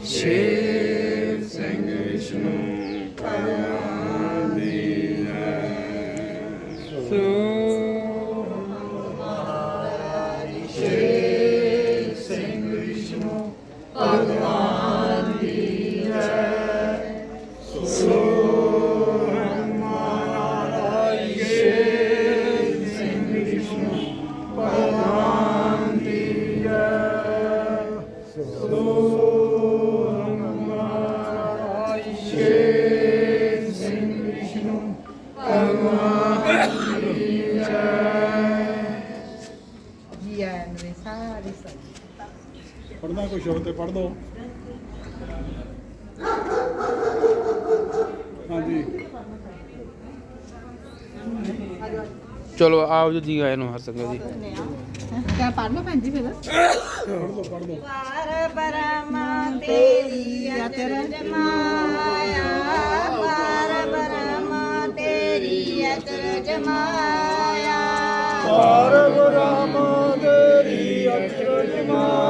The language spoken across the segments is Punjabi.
ਦੀ ਸ਼ੇਰ ਸਿੰਘ ਵਿਸ਼ਨੂੰ ਭਗਵਾਨ ਦੀ ਜੈ ਪੜਨਾ ਕੁਛ ਹੋਰ ਤੇ ਪੜ ਦੋ ਹਾਂਜੀ। ਚਲੋ ਆਓ ਜੀ ਆਏ ਨੂੰ ਹਰ ਸੰਗਤ ਜੀ। ਕਿਆ ਪੜ ਲਓ ਭੈਣ ਜੀ ਫਿਰ? ਪੜ ਦੋ ਪੜ ਦੋ ਪਾਰ ਬ੍ਰਹਮਾ ਤੇਰੀ ਅਚਰਜ ਮਾਇਆ ਪਾਰ ਬ੍ਰਹਮਾ ਤੇਰੀ ਅਚਰਜ ਮਾਇਆ ਪਾਰ ਬ੍ਰਹਮ ਤੇਰੀ ਅਚਰਜ ਮਾਇਆ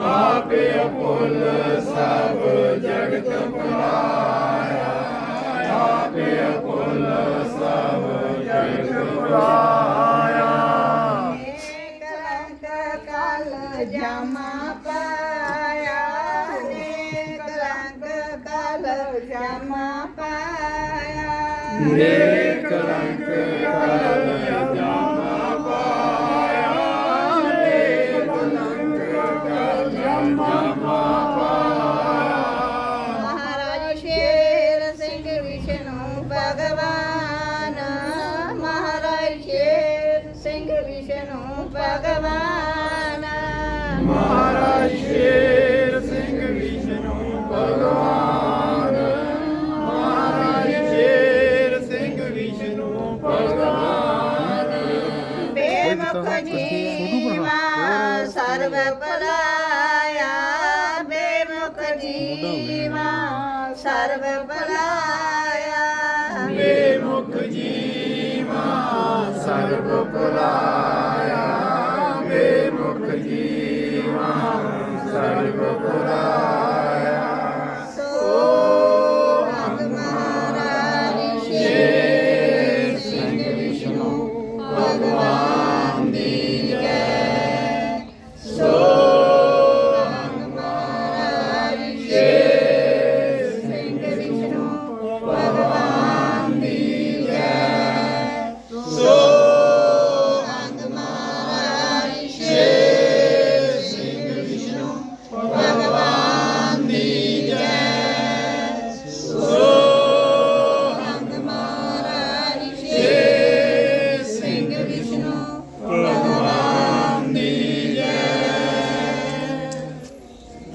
ਆਪੇ ਅਪੁੱਲ ਸਭ ਜਗਤ ਬੁਲਾਇਆ ਆਪੇ ਅਪੁੱਲ ਸਭ ਜਗਤ ਬੁਲਾਇਆ ਏਕ ਕਲ ਜਮਾ ਪਾਇਆ ਏਕ ਰੰਗ ਕਲ ਜਮਾ ਪਾਇਆ ਨੇਕ ਰੰਗ ਕਲ ਭਗਵਾਨ। ਮਹਾਰਾਜ ਸ਼ੇਰ ਸਿੰਘ ਵਿਸ਼ਨੂੰ ਭਗਵਾਨ। ਮਹਾਰਾਜ ਸ਼ੇਰ ਸਿੰਘ ਵਿਸ਼ਨੂੰ ਭਗਵਾਨ। ਬੇਮੁਖ ਜੀਵਾ ਸਰਬ ਬਲਾਇਆ ਬੇਮੁਖ ਜੀਵਾ ਸਰਬ ਬਲਾਇਆ ਬੇਮੁਖ ਜੀਵਾ ਸਰਬ ਭੁਲਾਇਆ ਸਰਬ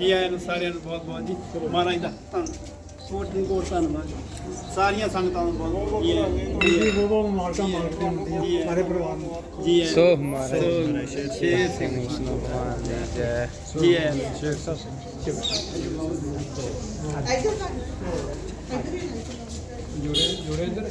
ਜੀ ਆਇਆਂ ਨੂੰ ਸਾਰਿਆਂ ਨੂੰ ਬਹੁਤ ਬਹੁਤ ਜੀ। ਮਹਾਰਾਜ ਦਾ ਧੰਨ। ਕੋਟ ਦੀ ਕੋਟ ਧੰਨਵਾਦ। ਸਾਰੀਆਂ ਸੰਗਤਾਂ ਨੂੰ ਬਹੁਤ ਬਹੁਤ ਜੀ ਨੂੰ। ਬਹੁਤ ਬਹੁਤ ਮੁਬਾਰਕਾਂ ਮੰਗਦੇ ਹੁੰਦੇ ਆ ਸਾਰੇ ਪਰਿਵਾਰ ਨੂੰ। ਜੀ ਆਇਆਂ ਸੋ ਨੂੰ। ਮਹਾਰਾਜ ਸੋ ਸ਼ੇਰ ਸ਼ੇਰ ਸਿੰਘ। ਵਿਸ਼ਨੂੰ ਭਗਵਾਨ ਦੀ ਜੈ। ਜੀ ਆਇਆਂ ਨੂੰ। ਜੁੜੇ ਜੁੜੇ ਇੱਧਰ।